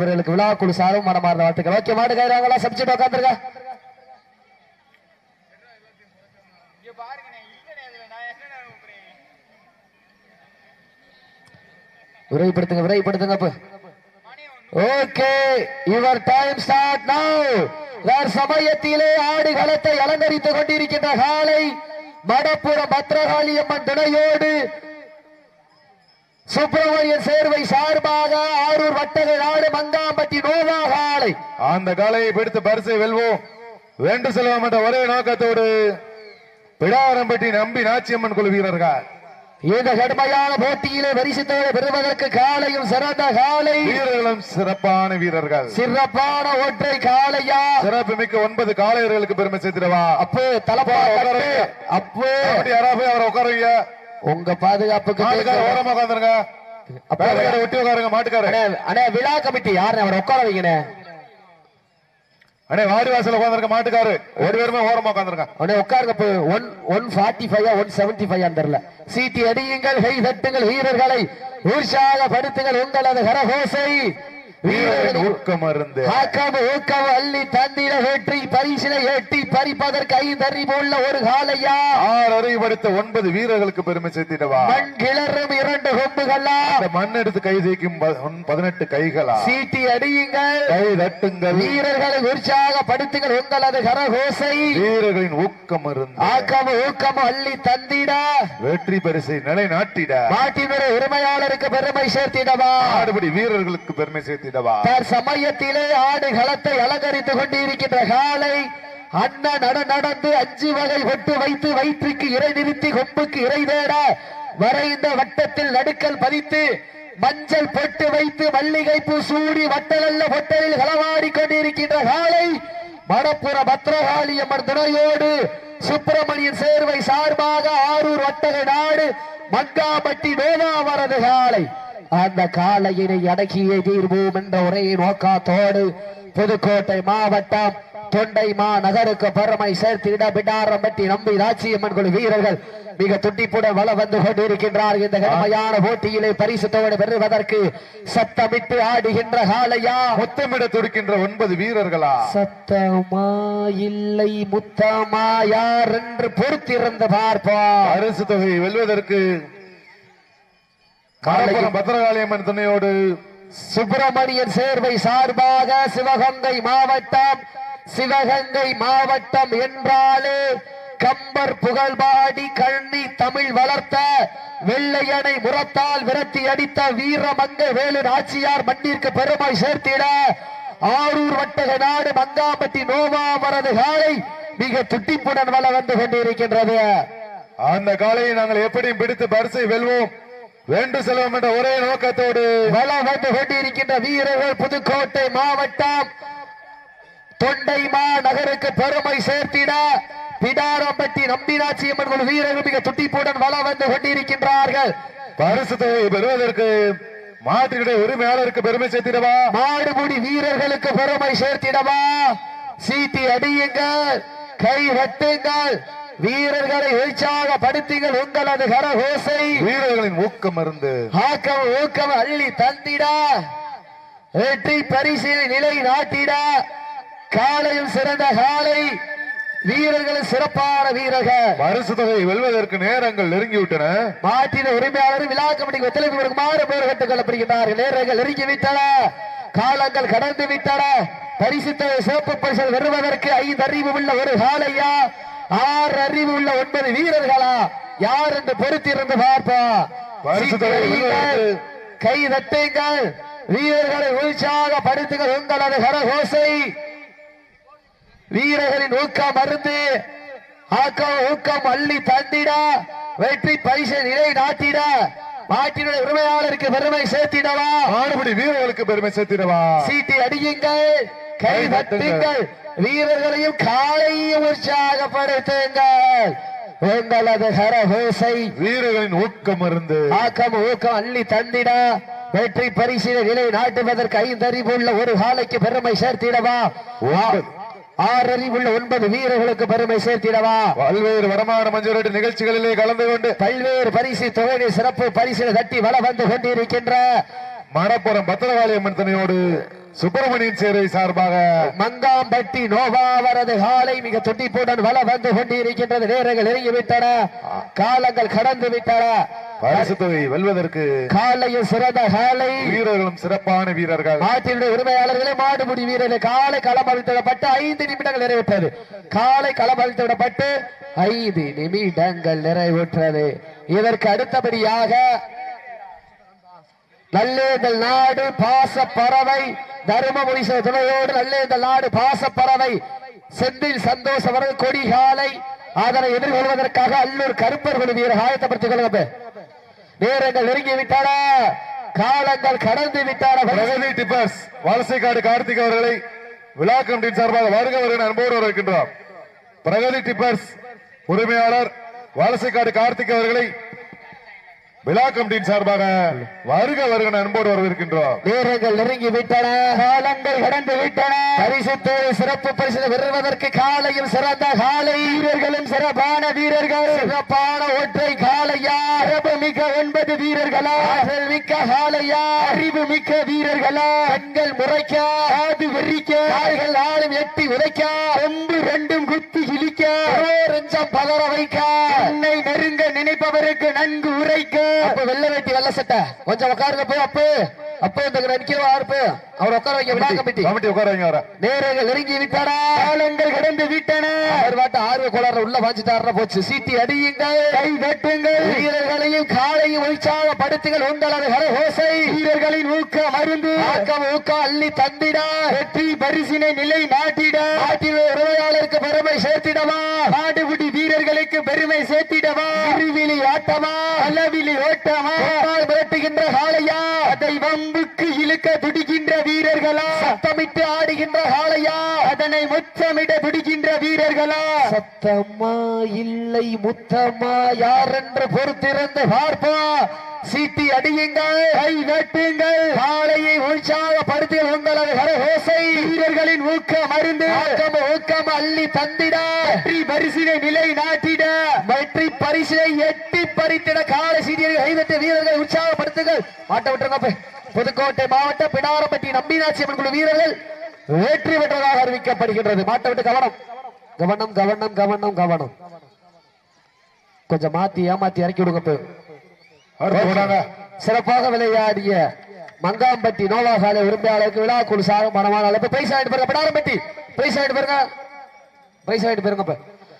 இவர்களுக்கு விழா குழு சாரும் மனமார்ந்த வாழ்த்துக்கள். ஓகே மாடு கைறாங்களா சப்ஜெக்ட் உட்காந்துருங்க விரைவுபடுத்துங்க விரைவுபடுத்துங்க அப்ப. Okay your time start now சமயத்திலே ஆடு களத்தை அலங்கரித்துக் கொண்டிருக்கின்ற காலை மடப்புறம் பத்ரகாளி அம்மன் துணையோடு சுப்பிரமணியன் சேர்வை சார்பாக ஆரூர் வட்டக நாடு மங்காம்பட்டி நோவா காலை அந்த காலையை பிடித்து பரிசை வெல்வோம். வென்று செல்வோம் என்ற ஒரே நோக்கத்தோடு பிடாரம்பட்டி நம்பி நாச்சியம்மன் குழு வீரர்கள். இந்த கடுமையான போட்டியிலே பரிசுத்தோடு பெறுவதற்கு காலையும் சிறந்த காலை வீரர்களும் சிறப்பான வீரர்கள். சிறப்பான ஒற்றை காளையா. சிறப்பு மிக்க ஒன்பது காளையர்களுக்கு பெருமை சேர்த்திடவா? அப்போ தலப்பா அப்போ அப்படி யாரா போய் அவரை உட்காருங்க? உங்க பாதுகாப்புக்கு. ஓரமா உட்காந்துருங்க வேலைக்கார ஒட்டி உட்காருங்க மாட்டுக்கார அண்ணே, அண்ணே விழா கமிட்டி யாரு அவரை உட்கார வைங்கண்ணே. அண்ணே வாடி வாசல் உட்காந்துருக்க மாட்டுக்காரு. ஒரு பேருமே ஓரமா உட்காந்துருங்க உடனே உட்காருங்க one one forty five one seventy five தெரியல. சீட்டி அடியுங்கள் கை தட்டுங்கள் வீரர்களை உற்சாகப்படுத்துங்கள் உங்களது கரகோசை வீரரின் ஊக்கம் அருந்து ஆக்கம் ஊக்கம் அள்ளி தந்திட வெற்றி பரிசினை எட்டி பறிப்பதற்கு ஐந்தறிவுள்ள ஒரு காலையா? ஆறு அறிவுபடுத்த ஒன்பது வீரர்களுக்கு பெருமை சேர்த்திடவா? மண் கிளறும் இரண்டு கொம்புகளா? மண் எடுத்து கை தேய்க்கும் பதினெட்டு கைகளா? சீட்டி அடியுங்கள். கை தட்டுங்கள். வீரர்களை உற்சாகப்படுத்துங்கள் உங்களது கரகோசை. வீரர்களின் ஊக்கம் இருந்து ஆக்கம் ஊக்கம் அள்ளி தந்திட. வெற்றி பரிசை நிலைநாட்டிட. நாட்டினுடைய உரிமையாளருக்கு பெருமை சேர்த்திடவா? ஆடுபடி வீரர்களுக்கு பெருமை சேர்த்திடவா தர் சமயத்திலே ஆடு களத்தை அலங்கரித்துக் கொண்டிருக்கின்ற காலை அண்ணன் நட நடந்து அஞ்சு வகை ஒட்டு வைத்து வயிற்றுக்கு இறை நிறுத்தி கொம்புக்கு இறை தேட வரைந்த வட்டத்தில் நடுக்கல் பதித்து மஞ்சள் பொட்டு வைத்து மல்லிகை பூ சூடி வட்டலல்ல பொட்டலில் களவாடி கொண்டிருக்கின்ற காலை மணப்புற பத்ரகாளி அம்மன் துணையோடு சுப்பிரமணியன் சேர்வை சார்பாக ஆரூர் வட்டக நாடு மங்காபட்டி நோவாவரது காலை அந்த காலையினை அடக்கியே தீர்வோம் என்ற ஒரே நோக்கத்தோடு புதுக்கோட்டை மாவட்டம் தொண்டை மா நகருக்கு பெருமை சேர்த்திட பிடாரம்பட்டி நம்பி ராச்சியம்மன் குழு வீரர்கள் மிக துண்டிப்புடன் வள வந்து கொண்டிருக்கின்றார். இந்த கடுமையான போட்டியிலே பரிசுத்தோடு பெறுவதற்கு சத்தமிட்டு ஆடுகின்ற காலையா முத்தமிட துடிக்கின்ற ஒன்பது வீரர்களா? சத்தமா இல்லை முத்தமா யார் என்று பொறுத்திருந்து பார்ப்போம். பரிசு தொகையை வெல்வதற்கு காலப்புறம் பத்திரகாளியம்மன் துணையோடு சுப்பிரமணியன் சேர்வை சார்பாக சிவகங்கை மாவட்டம் சிவகங்கை மாவட்டம் என்றாலே கம்பர் புகழ்பாடி கண்ணி தமிழ் வளர்த்த வெள்ளையனை முரத்தால் விரட்டி அடித்த வீரமங்க வேலு நாச்சியார் மண்ணிற்கு பெருமை சேர்த்திட ஆரூர் வட்டக நாடு மங்காம்பட்டி நோவாவரது காலை மிக துட்டிப்புடன் வள வந்து கொண்டிருக்கின்றது. அந்த காலையை நாங்கள் எப்படியும் பிடித்து பரிசை வெல்வோம். வென்று செல்வோம் என்ற ஒரே நோக்கத்தோடு வள வந்து கொண்டிருக்கின்ற வீரர்கள் புதுக்கோட்டை மாவட்டம் தொண்டைமா நகருக்கு பெருமை சேர்த்திட பிடாரம்பட்டி நம்பினாட்சி அம்மன் குழு வீரர்கள் மிக துட்டிப்புடன் வள வந்து கொண்டிருக்கின்றார்கள். பரிசு தொகையை பெறுவதற்கு மாட்டினுடைய உரிமையாளருக்கு பெருமை சேர்த்திடவா? மாடுபுடி வீரர்களுக்கு பெருமை சேர்த்திடவா? சீட்டி அடியுங்கள் கை வெட்டுங்கள் வீரர்களை உற்சாகப்படுத்துங்கள் உங்களது கரகோசை. வீரர்களின் ஊக்கம் இருந்து ஆக்கம் ஊக்கம் அள்ளி தந்திட. வெற்றி பரிசில் நிலை நாட்டிட. காலையும் சிறந்த காலை. வீரர்களும் சிறப்பான வீரர்கள். பரிசு தொகையை வெல்வதற்கு நேரங்கள் நெருங்கிவிட்டன. மாட்டின உரிமையாளர் விழா கமிட்டி ஒத்துழைப்பு கொடுக்குமாறு பேர் கேட்டுக் கொள்ளப்படுகிறார்கள் நேரங்கள் நெருங்கி விட்டன காலங்கள் கடந்து விட்டன. பரிசுத்த சிறப்பு பரிசல் வருவதற்கு ஐந்து அறிவு உள்ள ஒரு காலையா? ஆறு அறிவு உள்ள ஒன்பது வீரர்களா? யார் என்று பொறுத்திருந்து பார்ப்போம் கை தட்டுங்கள். வீரர்களை உற்சாகப்படுத்துங்கள் உங்களது கரகோசை வீரர்களின் ஊக்கம் மருந்து. ஆக்கம் ஊக்கம் அள்ளி தந்திட. வெற்றி பரிசு நிலை நாட்டிட. நாட்டினுடைய உரிமையாளருக்கு பெருமை சேர்த்திடவா? மாடுபடி வீரர்களுக்கு பெருமை சேர்த்திடவா? சீட்டி அடியுங்கள். கை தட்டுங்கள். வீரர்களையும் காலையும் உற்சாகப்படுத்துங்கள். உங்களது கரகோசை வீரர்களின் ஊக்கம் இருந்து ஆக்கம் ஊக்கம் அள்ளி தந்திட. வெற்றி பரிசில நிலை நாட்டுவதற்கு ஐந்தறிவுள்ள ஒரு காலைக்கு பெருமை சேர்த்திடவா? ஒன்பது. ஆறு அறிவுள்ள ஒன்பது வீரர்களுக்கு பெருமை சேர்த்திடவா? பல்வேறு வடமாட மஞ்சள் நிகழ்ச்சிகளிலே கலந்து கொண்டு பல்வேறு பரிசு தொகையை சிறப்பு பரிசில தட்டி வள வந்து கொண்டிருக்கின்ற மணப்புறம் பத்திரகாளி அம்மன் துணையோடு சுப்பிரமணியன் சேரை சார்பாக மங்காம்பட்டி நோவா காலை மிக துண்டிப்புடன் வள வந்து கொண்டிருக்கின்றது. நேரங்கள் நெருங்கி விட்டன காலங்கள் கடந்து விட்டன. பரிசு தொகை வெல்வதற்கு காலையும் சிறந்த காலை. வீரர்களும் சிறப்பான வீரர்கள். நாட்டினுடைய உரிமையாளர்களே மாடுபிடி வீரர்கள் காலை களம் அவிழ்த்து விடப்பட்டு ஐந்து நிமிடங்கள் நிறைவேற்றது. காலை களம் அவிழ்த்து விடப்பட்டு ஐந்து நிமிடங்கள் நிறைவேற்றது. இதற்கு அடுத்தபடியாக நல்லேந்தல் நாடு பாச பறவை தருமபுரி துணையோடு நல்லேந்தல் நாடு பாச பறவை செந்தில் சந்தோஷ் அவர்கள் கொடிகாலை அதனை எதிர்கொள்வதற்காக அல்லூர் கருப்பர் குழு வீரர் ஆயத்தப்படுத்திக் கொள்ளுங்க நேரங்கள் நெருங்கி விட்டன காலங்கள் கடந்து விட்டன பிரகதி டிப்பர்ஸ் வலசைக்காடு கார்த்திக் அவர்களை விழா கமிட்டியின் சார்பாக வருக வருகிற அன்போடு வரவேற்கின்றோம் பிரகதி டிப்பர்ஸ் உரிமையாளர் வலசைக்காடு கார்த்திக் அவர்களை விழா கமிட்டியின் சார்பாக வருக வருகிற அன்போடு வரவேற்கின்றோம். நேரங்கள் நெருங்கி விட்டன காலங்கள் கடந்து விட்டன பரிசுத்தோடு சிறப்பு பரிசு பெறுவதற்கு காலையும் சிறந்த காலை. வீரர்களும் சிறப்பான வீரர்கள். சிறப்பான ஒற்றை காலையா? சிறப்பு மிக்க ஒன்பது வீரர்களா? மிக்க காலையா? அறிவு மிக்க வீரர்களா? கண்கள் முறைக்க? காது வெறிக்க? கால்கள் ஆளும் எட்டி உதைக்க? ஒன்று ரெண்டும் குத்தி இழிக்க ஓரஞ்சம் பதற வைக்க என்னை நெருங்க நினைப்பவருக்கு நன்கு உரைக்க. அப்ப வெள்ள வேட்டி வெள்ள சட்டை. கொஞ்சம் உட்காருங்க போய் அப்ப. அப்ப இந்த நிக்கிறவா இருப்பு அவர் உட்கார வைக்க விழா கமிட்டி. கமிட்டி உட்கார வைங்க வர நேரங்கள் நெருங்கி விட்டன. காலங்கள் கடந்து விட்டன. அவர் பாட்டு ஆர்வ கோளாறு உள்ள போச்சு. சீட்டி அடியுங்கள். கை தட்டுங்கள் வீரர்களையும் காலையும் உற்சாகப்படுத்துங்கள் உங்களது ஹரஹோசை வீரர்களின் ஊக்க மருந்து ஆக்கம் ஊக்கம் அள்ளி தந்திட. வெற்றி பரிசினை நிலை நாட்டிட. நாட்டின உரிமையாளருக்கு பெருமை சேர்த்திடவா. நாடுபிடி வீரர்களுக்கு பெருமை சேர்த்திடவா? இருவிழி ஆட்டமா அளவிலி ஓட்டமா முன்னால் மிரட்டுகின்ற காளையா? அதை வம்புக்கு இழுக்க துடிக்கின்ற வீரர்களா? சத்தமிட்டு ஆடுகின்ற காளையா? அதனை முத்தமிட துடிக்கின்ற வீரர்களா? சத்தமா இல்லை முத்தமா? யார் என்று பொறுத்திருந்து பார்ப்பா சீட்டி அடியுங்கள். கை வெட்டுங்கள். காளையை உற்சாகப்படுத்தி உங்களது கரகோசை. வீரர்களின் ஊக்க மருந்து ஊக்கம் ஊக்கம் அள்ளி தந்திட. வெற்றி பரிசினை நிலை நாட்டிட. வெற்றி பரிசினை எட்டி பறித்திட காலை சீரியர்கள் கைதட்ட வீரர்களை உற்சாகப்படுத்துங்கள். மாட்ட விட்டுருங்க. புதுக்கோட்டை மாவட்டம் பிடாரப்பட்டி நம்பினாட்சி அம்மன் குழு வீரர்கள் வெற்றி பெற்றதாக அறிவிக்கப்படுகின்றது. மாட்ட விட்டு கவனம். கவனம் கவனம் கவனம் கவனம். கொஞ்சம் மாத்தி ஏமாத்தி இறக்கி விடுங்க சிறப்பாக விளையாடிய மங்காம்பட்டி நோவாகால உரிமையாளருக்கு விழா குழு சாரும் மனமான அளவு பைசா ஆயிட்டு பாருங்க. பிடாரம்பட்டி பைசா ஆயிட்டு பாருங்க. பைசா ஆயிட்டு பாருங்க இப்ப